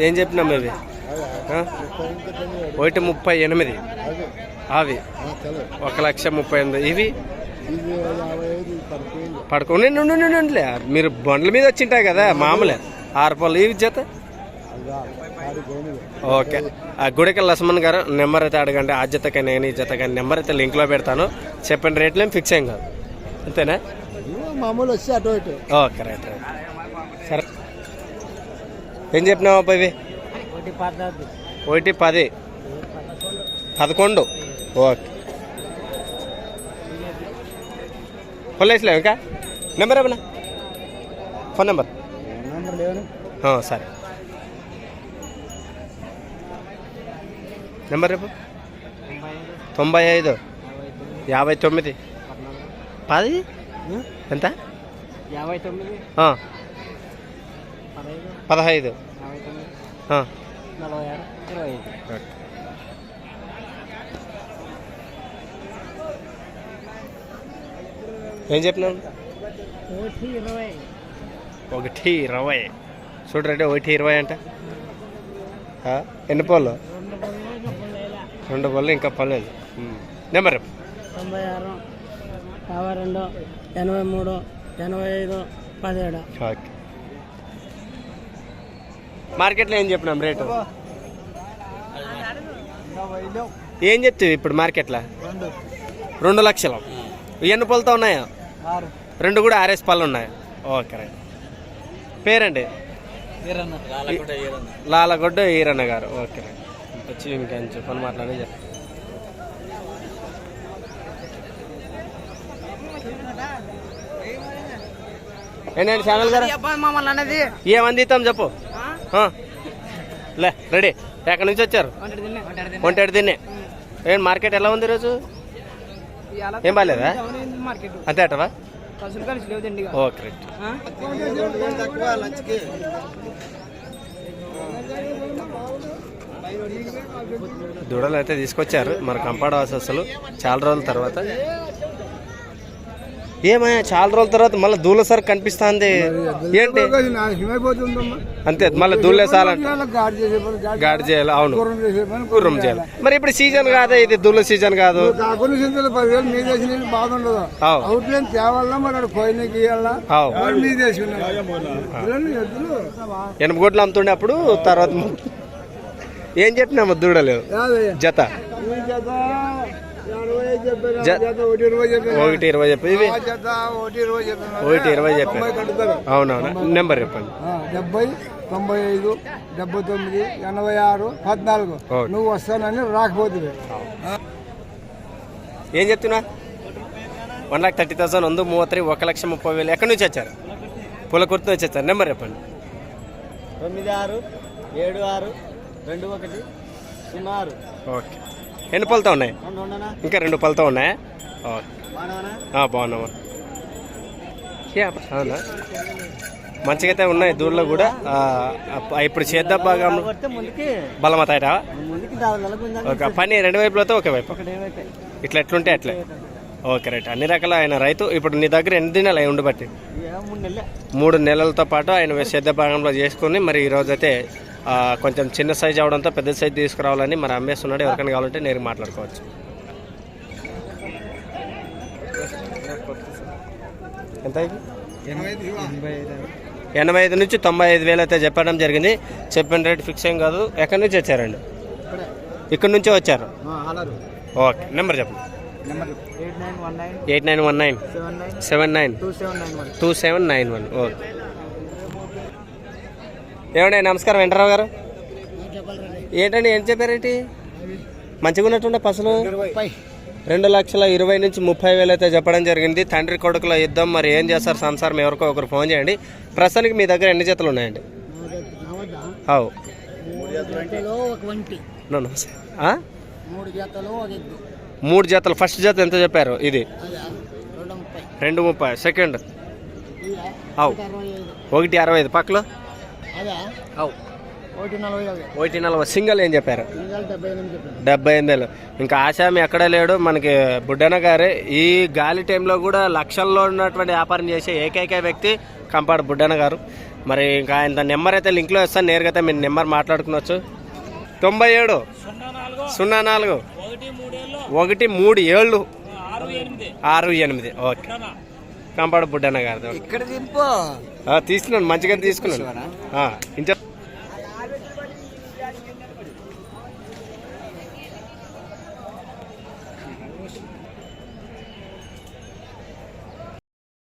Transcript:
ఏం చెప్పినాం ఇవి ఆ? ఒకటి ముప్పై ఎనిమిది. అవి. ఒక లక్ష ముప్పై ఎనిమిది. ఇవి? పడుకోండి ఉండిలే. మీరు బండ్ల మీద వచ్చింటాయి కదా మామూలే. ఆరు పళ్ళు. ఇవి జత? ఓకే. ఆ గుడికల్ లక్ష్మణ్ గారు నెంబర్ అయితే అడగండి. ఆ జత కానీ నేను ఈ జత కానీ నెంబర్ అయితే లింక్లో పెడతాను. చెప్పండి రేట్లు ఏం ఫిక్స్ ఏం కాదు. అంతేనా? మామూలు వచ్చి అటు ఇటు. Okay right right. సరే. ఏం చెప్పినావు అబ్బా ఇవి? ఒకటి పది. పదకొండు. ఓకే. కొల్లేసలేవు ఇంకా? నెంబర్ ఏమన్నా? Phone number? సరే. నెంబర్ రేపు తొంభై ఐదు. యాభై తొమ్మిది. పది? ఎంత? యాభై తొమ్మిది. పదహైదు. ఏం చెప్పినావు? ఒకటి ఇరవై. చూడరంటే ఒకటి ఇరవై అంట. ఎన్ని పళ్ళు? రెండు పళ్ళు ఇంకా పర్లేదు. నెంబర్? తొంభై ఆరు యాభై రెండు ఎనభై మూడు ఎనభై ఐదు పదిహేడు. ఓకే. మార్కెట్లో ఏం చెప్పినాం రేటు? ఏం చెప్తావు ఇప్పుడు మార్కెట్లో? రెండు. రెండు లక్షలు. ఎన్ని పళ్ళతో ఉన్నాయా? రెండు కూడా ఆర్ఎస్ పళ్ళు ఉన్నాయి? Okay right. పేరండి? లాలగొడ్డ ఈరన్న. గారు. Okay right. వచ్చి ఇంకొంచెం పని మాట్లాడి చెప్పు. ఏంటండి ఛానల్ గారు? ఏమంది ఇస్తాం చెప్పు. లే రెడీ. ఎక్కడి నుంచి వచ్చారు? ఒంటరి తిన్నే. ఏం మార్కెట్ ఎలా ఉంది ఈరోజు? ఏం బాగాలేదా అంతే అటవా? ఓకే రైట్ దూడలు అయితే తీసుకొచ్చారు. మన కంపాడ అసలు చాలా రోజుల తర్వాత. ఏమయ్యా చాలా రోజుల తర్వాత మళ్ళీ దూల సార్ కనిపిస్తుంది. ఏంటి? అంతే మళ్ళీ చేసే పని గాడి చేయాలి. అవును. గుర్రం చేయాలి. మరి ఇప్పుడు సీజన్ కాదే ఇది దూల సీజన్ కాదు. ఎనభై కోట్లు అమ్ముతుండే అప్పుడు తర్వాత ఏం చెప్పినాము దూడలు? యాదయ్య. జత ఒకటి ఇరవై చెప్పాను. ఒకటి ఇరవై చెప్పి. ఇవి ఒకటి ఇరవై చెప్పారు కట్టుతారు. అవునవును. నెంబర్ చెప్పండి. డెబ్బై తొంభై ఐదు డెబ్బై తొమ్మిది ఎనభై ఆరు పద్నాలుగు. నువ్వు వస్తానని రాకపోతుంది ఏం చెప్తున్నా? వన్ లాక్ థర్టీ థౌసండ్ వంద మూవత్రి ఒక లక్ష ముప్పై వేలు. ఎక్కడి నుంచి వచ్చారు? పులకుర్తి నుంచి వచ్చారు. నెంబర్ చెప్పండి. తొమ్మిది ఆరు ఏడు ఆరు రెండు ఒకటి సున్నా ఆరు. ఓకే. ఎన్ని పళ్ళతో ఉన్నాయి? ఇంకా రెండు పళ్ళతో ఉన్నాయా. ఓకే బాగున్నామా అవునా? మంచిగా అయితే ఉన్నాయి దూరంలో కూడా. ఇప్పుడు చేద్దాం బాగా బలమతాయట? ఒక పని రెండు వైపులతో ఒకే వైపు. ఇట్లా ఎట్లుంటే అట్లే. Okay right. అన్ని రకాల ఆయన రైతు ఇప్పుడు నీ దగ్గర ఎన్ని దినాలు అయి ఉండబట్టి? మూడు నెలలే. మూడు నెలలతో పాటు ఆయన సేద్య భాగంలో చేసుకుని మరి ఈ రోజు అయితే ఆ, కొంచెం చిన్న సైజ్ అవడంతో పెద్ద సైజ్ తీసుకురావాలని మరి అమ్మేస్తున్నాడు. ఎవరికైనా కావాలంటే నేను మాట్లాడుకోవచ్చు. ఎంత? ఎనభై ఐదు నుంచి తొంభై ఐదు వేలు అయితే చెప్పడం జరిగింది. చెప్పిన రేట్ ఫిక్స్ ఏం కాదు. ఎక్కడి నుంచి వచ్చారండి? ఇక్కడ నుంచే వచ్చారు? ఓకే. నెంబర్ చెప్పండి. Eight nine one nine seven nine two seven nine one. Okay. ఏమండి నమస్కారం వెంకటరావు గారు. ఏంటండి ఏం చెప్పారేంటి? మంచిగా ఉన్నట్టుండే పసులు? రెండు లక్షల ఇరవై నుంచి ముప్పై వేలు అయితే చెప్పడం జరిగింది. తండ్రి కొడుకుల యుద్ధం మరి ఏం చేస్తారు? సంసారం ఎవరికో ఒకరు ఫోన్ చేయండి. ప్రస్తుతానికి మీ దగ్గర ఎన్ని జతలు ఉన్నాయండి? అవు. మూడు జతలు మూడు జతలు. ఫస్ట్ జత ఎంత చెప్పారు? ఇది? రెండు ముప్పై. సెకండ్? అవు. ఒకటి అరవై ఐదు. పక్కలో? ఒకటి నలభై సింగల్ ఏం చెప్పారు? డెబ్బై ఎనిమిది ఇంకా ఆశామి ఎక్కడే లేడు? మనకి బుడ్డన్న గారే. ఈ గాలి టైంలో కూడా లక్షల్లో ఉన్నటువంటి వ్యాపారం చేసే ఏకైక వ్యక్తి కంపాడు బుడ్డన్న గారు. మరి ఇంకా ఆయన నెంబర్ అయితే లింక్లో ఇస్తాను. నేరుగా అయితే మీరు నెంబర్ మాట్లాడుకునొచ్చు. తొంభై ఏడు. సున్నా నాలుగు. ఒకటి మూడు ఏళ్ళు. ఆరు ఎనిమిది. ఓకే. కంపాడ బుడ్డన్న గారితో ఇక్కడ తీసుకున్నాను మంచిగా తీసుకున్నాను.